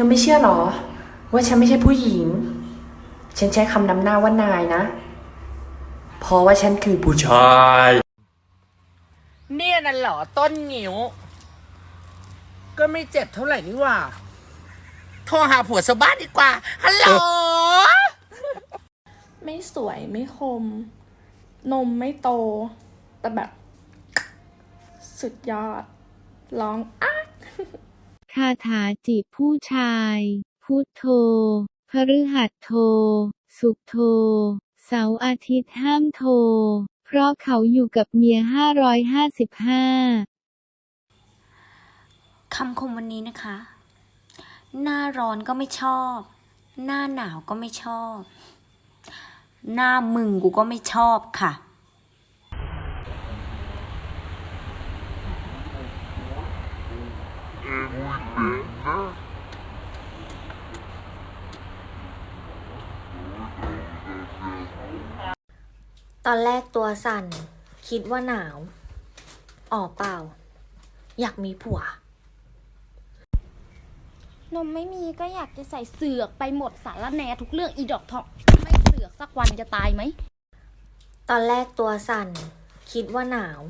อไม่เชื่อหรอ ว่าฉันไม่ใช่ผู้หญิง ฉันใช้คำนำหน้าว่านายนะ เพราะว่าฉันคือผู้ชาย เนี่ยนั่นเหรอต้นงิ้ว ก็ไม่เจ็บเท่าไหร่นี่หว่า โทรหาผัวสบ้านดีกว่า ฮัลโหล ไม่สวยไม่คม นมไม่โต แต่แบบ สุดยอด ร้องอะ คาถาจีบผู้ชาย พุทโธพฤหัสโท สุขโท เสาร์อาทิตย์ห้ามโทร เพราะเขาอยู่กับเมีย 555 คำคมวันนี้นะคะ หน้าร้อนก็ไม่ชอบ หน้าหนาวก็ไม่ชอบ หน้ามึงกูก็ไม่ชอบค่ะ ตอนแรกตัวสั่น คิดว่าหนาว อ๋อเปล่า อยากมีผัว นมไม่มีก็อยากจะใส่เสือกไปหมดสารแหนทุกเรื่องอีดอกทองไม่เสือกสักวันจะตายไหม ตอนแรกตัวสั่น คิดว่าหนาว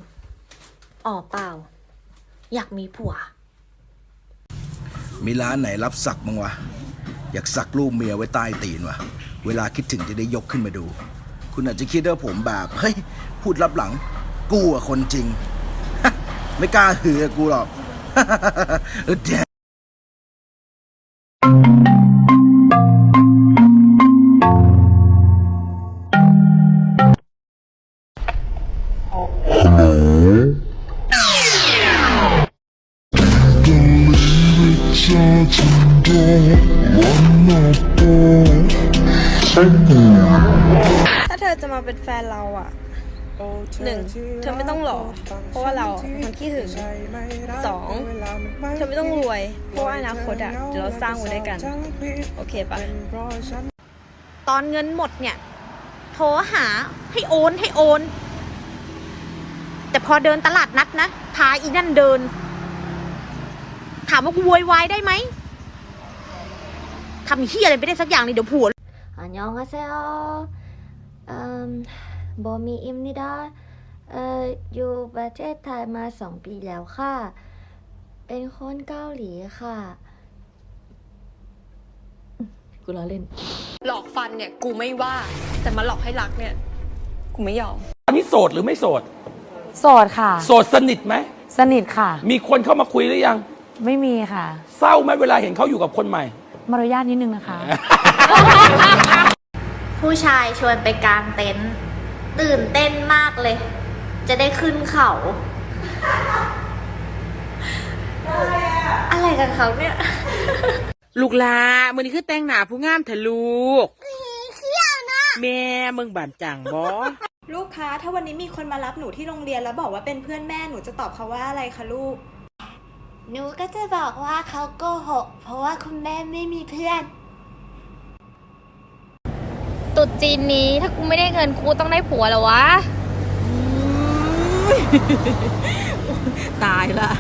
อ๋อเปล่า อยากมีผัว มีร้านไหนรับสักบ้างวะ อยากสักรูปเมียไว้ใต้ตีนวะเวลาคิดถึงจะได้ยกขึ้นมาดู คุณอาจจะคิดว่าผมแบบเฮ้ยพูดรับหลัง กูอะคนจริง ไม่กล้าหือกูหรอก ถ้าเธอจะมาเป็นแฟนเราอะหนึ่งเธอไม่ต้องหล่อเพราะว่าเราเป็นคนขี้หึงสองเธอไม่ต้องรวย เพราะว่าอนาคตอะเดี๋ยวเราสร้างไว้ด้วยกัน โอเคปะตอนเงินหมดเนี่ย โทรหาให้โอนให้โอน แต่พอเดินตลาดนัดนะ พาอีนั่นเดิน ถามว่ากูโวยวายได้ไหมทำเฮียอะไรไม่ได้สักอย่างเลยเดี๋ยวผัวอันยองฮาเซโอเอ่อบอมีอิมนิดาเอ่ออยู่ประเทศไทยมาสองปีแล้วค่ะ เป็นคนเกาหลีค่ะ กูล้อเล่น หลอกฟันเนี่ย กูไม่ว่า แต่มาหลอกให้รักเนี่ย กูไม่ยอม อันนี้โสดหรือไม่โสด โสดค่ะ โสดสนิทไหม สนิทค่ะ มีคนเข้ามาคุยหรือยัง ไม่มีค่ะ เศร้าไหมเวลาเห็นเขาอยู่กับคนใหม่ มารยาทนิดนึงนะคะ ผู้ชายชวนไปกางเต็นท์ตื่นเต้นมากเลย จะได้ขึ้นเขา อะไรกันเขาเนี่ย ลูกลามือนี้คือแต่งหนาผู้งามเถอะลูกแม่มึงบานจังบอลูกคะถ้าวันนี้มีคนมารับหนูที่โรงเรียนแล้วบอกว่าเป็นเพื่อนแม่หนูจะตอบเขาว่าอะไรคะลูก หนูก็จะบอกว่าเขาโกหก เพราะว่าคุณแม่ไม่มีเพื่อน ตุดจีนนี้ถ้ากูไม่ได้เงินกูต้องได้ผัวเหรอวะ ตายละ